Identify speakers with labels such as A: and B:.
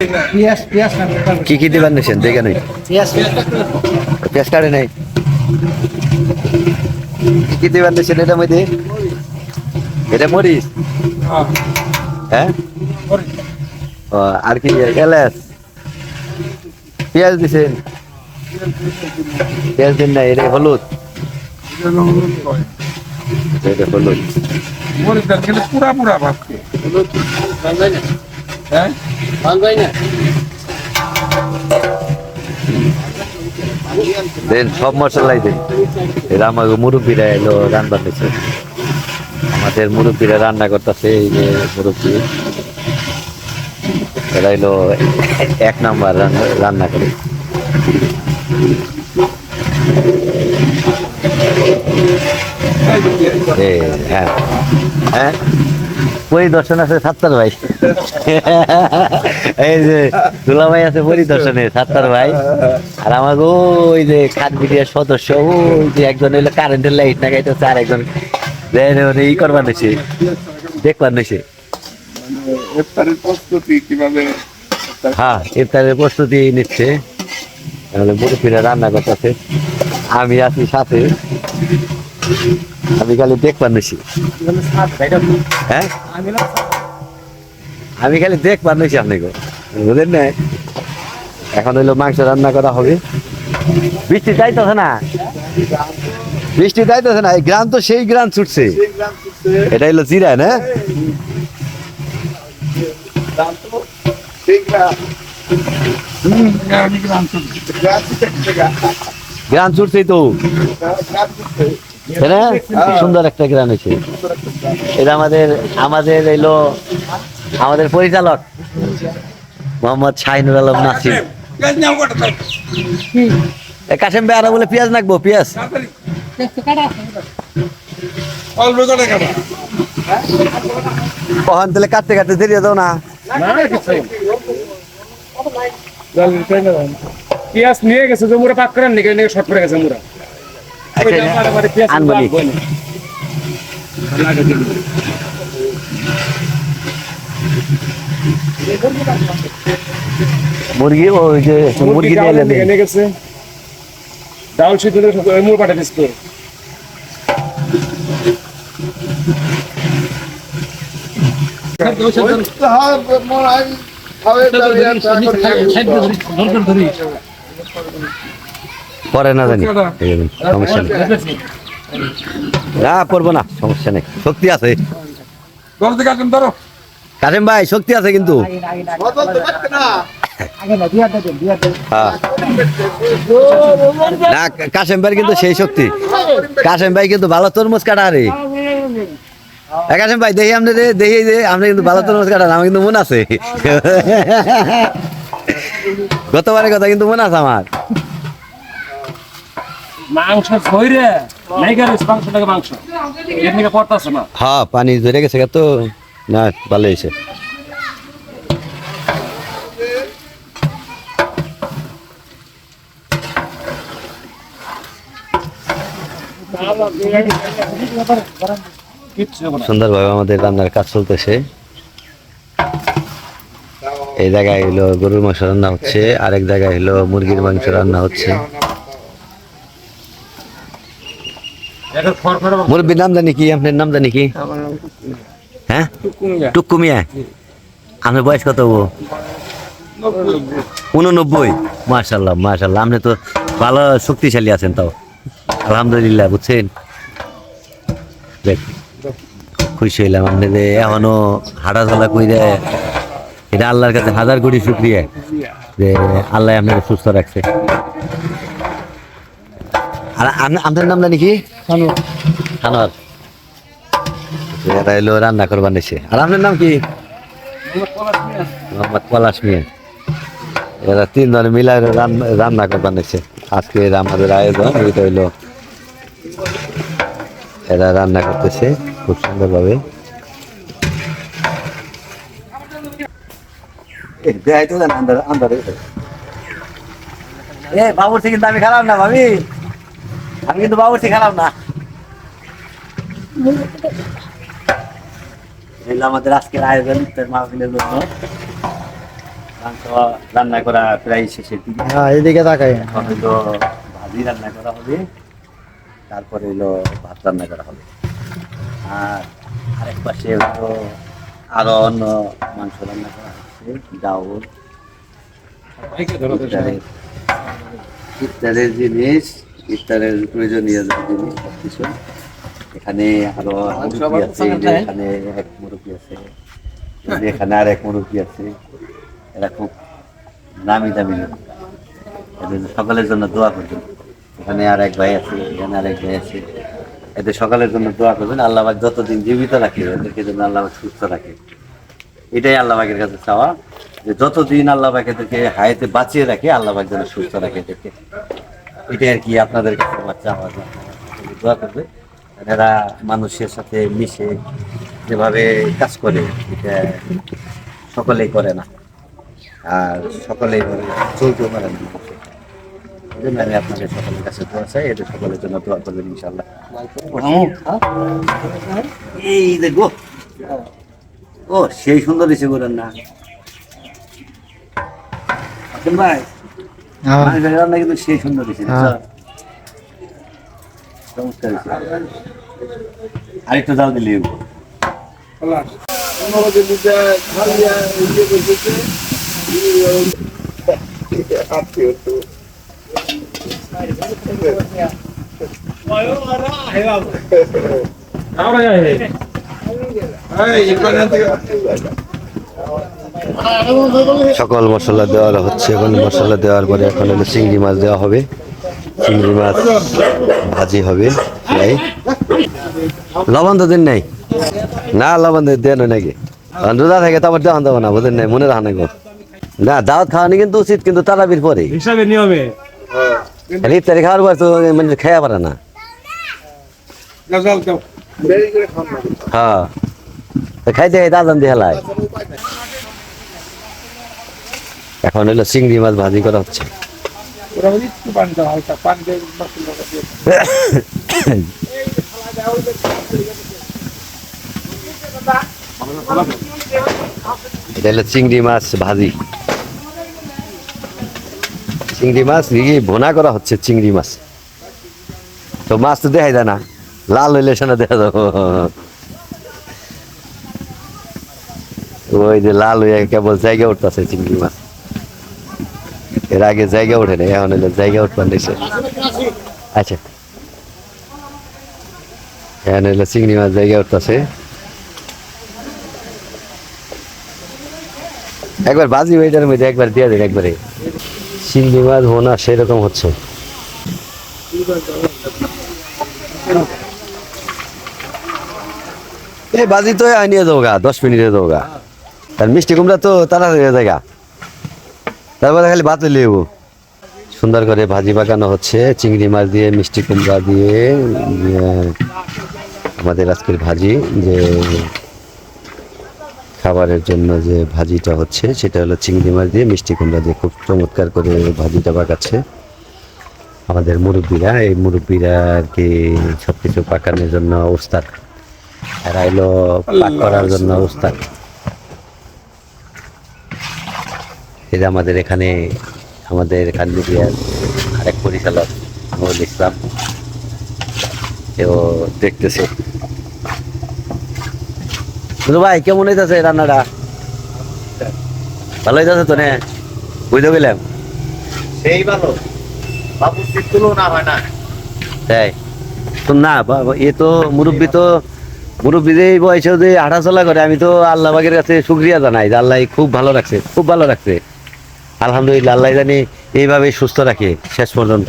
A: পেঁয়াজ পেঁয়াজ না
B: কি কি দিবেন নিছেন? দেখে নেই।
A: পেঁয়াজ
B: কাটে নাই। কি কি দিবেন নিছেন এটার মধ্যে? এটা মরিচ? হ্যাঁ। আর কি এলাচ? পেঁয়াজ দিছেন? পেঁয়াজ দিন না এটা হলুদ? এটা হলুদ।
C: পুরা পুরা ভাবকে হ্যাঁ?
B: দেন সব মশলাই দেন। এরা আমার মুরব্বীরা এলো রান্না দিচ্ছে আমাদের মুরব্বীরা রান্না করতেছে এই যে মুরব্বী। এরা এলো এক নাম্বার রান্না- করে। এ, হ্যাঁ। হ্যাঁ? পরিদর্শন আছে সাত্তার ভাই। এই যে দুলা ভাই আছে পরিদর্শনে সাত্তার ভাই। আর আমাকে ওই যে খাট মিডিয়ার সদস্য ওই যে একজন হইল কারেন্টের লাইট না গাইতেছে আর একজন ওরে ই করবার নিছে দেখবার নিছে।
C: ইফতারের প্রস্তুতি কীভাবে
B: হ্যাঁ ইফতারের প্রস্তুতি নিচ্ছে। তাহলে মুরব্বীরা রান্না করতেছে। আমি আছি সাথে। আমি খালি দেখবার নিছি। হ্যাঁ? আমি খালি দেখবার নিছি আপনাকে। বুঝলেন না এখন হইল মাংস রান্না করা হবে। বৃষ্টি যাইতেছে না? বৃষ্টি যাইতেছে না? এই গ্রাম তো সেই গ্রাম ছুটছে। এটা হইল জিরা না গ্রাম ছুটছেই তো। না? সুন্দর একটা গ্রাম আছে এটা আমাদের আমাদের এলো, আমাদের পরিচালক, মোহাম্মদ শাহিনুর আলম নাসিম কাশেম ভাই আরও বলে পেঁয়াজ নাকবো, পেঁয়াজ। কখন তাহলে কাটতে কাটতে দেরি দাও না।
D: পিয়াজ নিয়ে গেছে যে পাক করেন নাকি? শর্ট করে গেছে মুরা
B: আনব নি। মুরগি ওই যে মুরগি দিয়ে এলেন।
D: নিয়ে গেছে ডাউল সিদ্ধ মুর পাঠা দিস
B: পরে না জানি। সমস্যা নেই। না পড়ব না সমস্যা নেই। শক্তি আছে। কাশেম ভাই শক্তি আছে কিন্তু। হ্যাঁ। না কাশেম ভাই কিন্তু সেই শক্তি। কাশেম ভাই কিন্তু ভালো তরমুজ কাটা রে কাশেম ভাই দেখি আপনি দেখি যে আপনি কিন্তু ভালো তরমুজ কাটান আমার কিন্তু মনে আছে। গতবারের কথা কিন্তু মনে আছে আমার।
D: পড়তাছে না।
B: হ্যাঁ পানি ধরে গেছে তো। না আমাদের রান্নার কাজ চলতেছে। এই জায়গায় হলো গরুর মাংস রান্না হচ্ছে, আরেক জায়গায় হলো মুরগির মাংস রান্না হচ্ছে
D: এখন ফরফর
B: মুরব্বীর নাম জানি কি আপনার নাম জানি কি? হ্যাঁ? টুক্কু মিয়া আপনার বয়স কত হব উননব্বই? মাশাল্লাহ মাশাল্লাহ আপনি তো ভালো শক্তিশালী আছেন তাও। আলহামদুলিল্লাহ বুঝছেন? খুশি হইলাম আপনি যে এখনও হাঁটা চলা কইরে এটা আল্লাহর কাছে হাজার কোটি শুক্রিয়া যে আল্লাহ আপনাকে সুস্থ রাখছে। আর আপ- আপনার নাম জানি কি? খানোয়ার এরা এলো রান্না করবার নিছে। আর আপনার নাম কি? মোহাম্মদ পলাশ মিয়া। এরা তিন জন মিলা রান্না করবার নিছে। আজকে এরা আমাদের আয়োজন এটা হইল এরা রান্না করতেছে খুব সুন্দরভাবে। এ বাবুর্চি কিন্তু আমি খারাপ না ভাবি। আমি কিন্তু বাবুর্চি খারাপ না। এই আমাদের আজকের আয়োজন মাহফিলের জন্য। মাংস রান্না করা প্রায় শেষের দিকে।
A: হ্যাঁ এদিকে তাকাই।
B: এখন হইল ভাজি রান্না করা হবে তারপরে হইল ভাত রান্না করা হবে। আর আরেক পাশে হলো আরও অন্য মাংস রান্না করা হচ্ছে ডাউল। ইফতারের জিনিস। ইফতারের প্রয়োজনীয় যে জিনিস সবকিছু এখানে আরও মুরব্বি আছে এখানে এক মুরব্বি আছে। এখানে আর এক মুরব্বি আছে। এরা খুব নামি দামি লোক। এদের সকালের জন্য দোয়া করবেন। এখানে আর এক ভাই আছে এখানে আর এক ভাই আছে। এদের সকালের জন্য দোয়া করবেন। আল্লাহ যতদিন জীবিত রাখে এদেরকে যেন আল্লাহ সুস্থ রাখে। এটাই আল্লাহ পাকের কাছে চাওয়া যে যতদিন আল্লাহ পাক এদেরকে হায়াতে বাঁচিয়ে রাখে আল্লাহ পাক যেন সুস্থ রাখে এদেরকে। এটাই আর কি আপনাদের কাছে আমার চাওয়া দোয়া করবে এরা মানুষের সাথে মিশে যেভাবে কাজ করে এটা সকলেই করে না। আর সকলেই চলতেও পারে না। এই জন্য আমি আপনাদের সকলের কাছে দোয়া চাই। এদের সকলের জন্য দোয়া করবেন ইনশাল্লাহ এই দেখো। ও সেই সুন্দর এসে করেন না ভাই? রান্না কিন্তু সেই সুন্দর এসে
A: হ্যাঁ।
B: চমৎকার হয়েছে। আরেকটু দাও দিলে
D: আমরা যাই
C: এই এখানে থেকে
B: সকল মশলা দেওয়া হচ্ছে এখন। মশলা দেওয়ার পরে এখন হলো চিংড়ি মাছ দেওয়া হবে। চিংড়ি মাছ ভাজি হবে। ফ্রাই লবণ তো দিন নাই। না লবণ দেন নাকি? রোজা থাকে তারপর দেওয়া দেবো না বুঝেন নাই মনে রাখা নাই। না দাওয়াত খাওয়ানি কিন্তু উচিত কিন্তু তারাবির পরে।
D: হিসাবে নিয়মে।
B: ইফতারি খাওয়ার পর তো মানে খেয়া পারে না। হ্যাঁ। খাইতে খাইতে আজান দিয়ে হেলায়। এখন হলো চিংড়ি মাছ ভাজি করা হচ্ছে। চিংড়ি মাছ ভাজি। চিংড়ি মাছ ভোনা করা হচ্ছে চিংড়ি মাছ। তো মাছ তো দেখাই যায় না, লাল হইলে সেটা দেখা যাব। ওই যে লাল হয়ে কেবল জায়গা উঠতেছে চিংড়ি মাছ। এর আগে জায়গা ওঠে না এখন জায়গা উঠবার দিছে আচ্ছা। এখন হলো চিংড়ি মাছ জায়গা উঠতেছে। একবার বাজি ওইটার মধ্যে একবার দিয়ে দেন একবারে। চিংড়ি মাছ ভোনা সেরকম হচ্ছে। এই বাজি তো আনিয়ে দেবো গা দশ মিনিটে দেবো গা আর মিষ্টি কুমড়া তো তাড়াতাড়ি হয়ে যায় গা। তারপরে খালি ভাত লেব সুন্দর করে ভাজি পাকানো হচ্ছে, চিংড়ি মাছ দিয়ে, মিষ্টি কুমড়া দিয়ে আমাদের আজকের ভাজি, যে খাবারের জন্য যে ভাজিটা হচ্ছে, সেটা হলো চিংড়ি মাছ দিয়ে, মিষ্টি কুমড়া দিয়ে। খুব চমৎকার করে ভাজিটা পাকাচ্ছে। আমাদের মুরব্বীরা, এই মুরব্বীরা আর কি সব কিছু পাকানোর জন্য উস্তাদ এরা এলো পাক করার জন্য উস্তাদ এই যে আমাদের এখানে আমাদের কান্দিবিয়ার আরেক পরিচালক নুরুল ইসলাম এও দেখতেছে। ভাই কেমন হইতেছে রান্নাটা? ভালো হইতেছে তো নে? বুঝতে গেলাম।
A: সেই ভালো। তুলনা হয় না?
B: তাই? তো না এ তো মুরব্বী তো বয়সে যে হাঁটা চলা করে আমি তো আল্লাহ বাগের কাছে শুক্রিয়া জানাই যে আল্লাহ খুব ভালো রাখছে খুব ভালো রাখছে। আলহামদুলিল্লাহ আল্লাহ জানি এইভাবে সুস্থ রাখে শেষ পর্যন্ত।